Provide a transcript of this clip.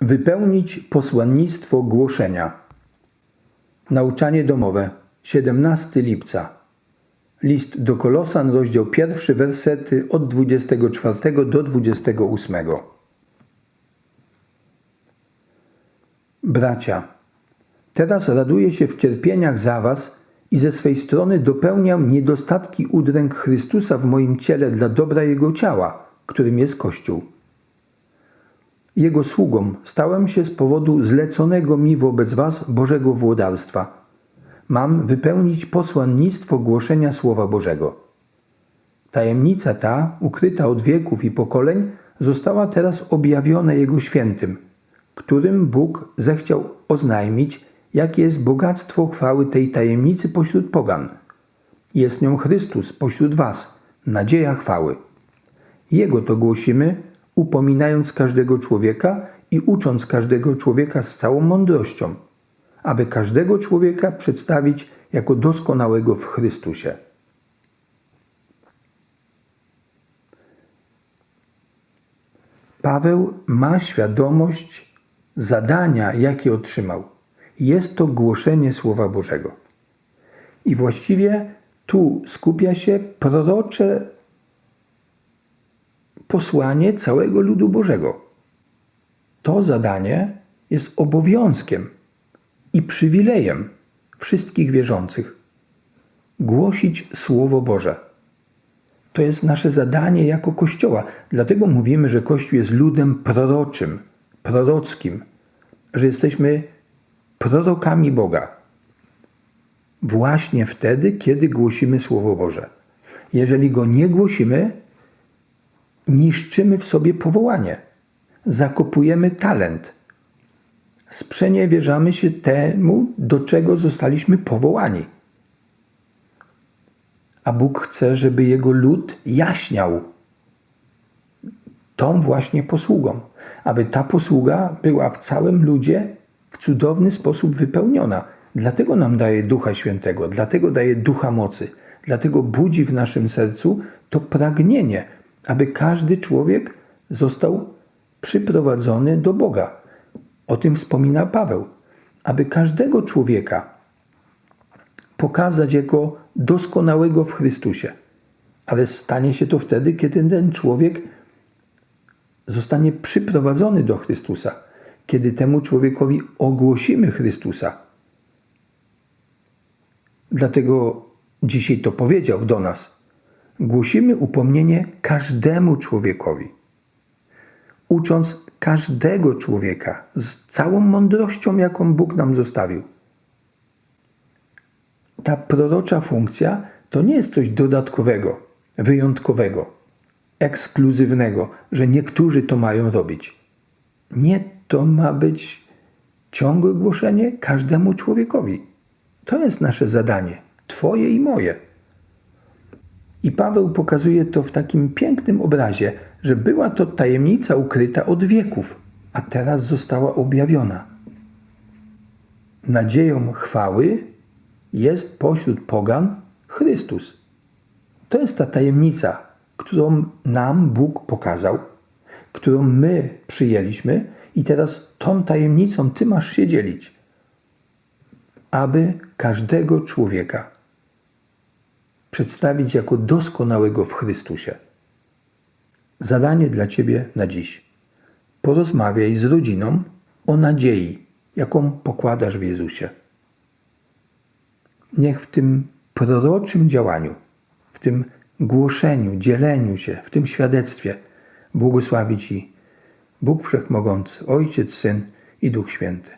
Wypełnić posłannictwo głoszenia. Nauczanie domowe. 17 lipca. List do Kolosan, rozdział pierwszy, wersety od 24 do 28. Bracia, teraz raduję się w cierpieniach za was i ze swej strony dopełniam niedostatki udręk Chrystusa w moim ciele dla dobra Jego ciała, którym jest Kościół. Jego sługą stałem się z powodu zleconego mi wobec was Bożego włodarstwa. Mam wypełnić posłannictwo głoszenia Słowa Bożego. Tajemnica ta, ukryta od wieków i pokoleń, została teraz objawiona Jego świętym, którym Bóg zechciał oznajmić, jakie jest bogactwo chwały tej tajemnicy pośród pogan. Jest nią Chrystus pośród was, nadzieja chwały. Jego to głosimy, upominając każdego człowieka i ucząc każdego człowieka z całą mądrością, aby każdego człowieka przedstawić jako doskonałego w Chrystusie. Paweł ma świadomość zadania, jakie otrzymał. Jest to głoszenie Słowa Bożego. I właściwie tu skupia się prorocze posłanie całego ludu Bożego. To zadanie jest obowiązkiem i przywilejem wszystkich wierzących. Głosić Słowo Boże. To jest nasze zadanie jako Kościoła. Dlatego mówimy, że Kościół jest ludem proroczym, prorockim, że jesteśmy prorokami Boga. Właśnie wtedy, kiedy głosimy Słowo Boże. Jeżeli go nie głosimy, niszczymy w sobie powołanie, zakopujemy talent, sprzeniewierzamy się temu, do czego zostaliśmy powołani. A Bóg chce, żeby Jego lud jaśniał tą właśnie posługą, aby ta posługa była w całym ludzie w cudowny sposób wypełniona. Dlatego nam daje Ducha Świętego, dlatego daje Ducha Mocy, dlatego budzi w naszym sercu to pragnienie, aby każdy człowiek został przyprowadzony do Boga. O tym wspomina Paweł. Aby każdego człowieka pokazać jako doskonałego w Chrystusie. Ale stanie się to wtedy, kiedy ten człowiek zostanie przyprowadzony do Chrystusa, kiedy temu człowiekowi ogłosimy Chrystusa. Dlatego dzisiaj to powiedział do nas. Głosimy upomnienie każdemu człowiekowi, ucząc każdego człowieka z całą mądrością, jaką Bóg nam zostawił. Ta prorocza funkcja to nie jest coś dodatkowego, wyjątkowego, ekskluzywnego, że niektórzy to mają robić. Nie, to ma być ciągłe głoszenie każdemu człowiekowi. To jest nasze zadanie, Twoje i moje. I Paweł pokazuje to w takim pięknym obrazie, że była to tajemnica ukryta od wieków, a teraz została objawiona. Nadzieją chwały jest pośród pogan Chrystus. To jest ta tajemnica, którą nam Bóg pokazał, którą my przyjęliśmy, i teraz tą tajemnicą Ty masz się dzielić, aby każdego człowieka przedstawić jako doskonałego w Chrystusie. Zadanie dla Ciebie na dziś. Porozmawiaj z rodziną o nadziei, jaką pokładasz w Jezusie. Niech w tym proroczym działaniu, w tym głoszeniu, dzieleniu się, w tym świadectwie błogosławi Ci Bóg Wszechmogący, Ojciec, Syn i Duch Święty.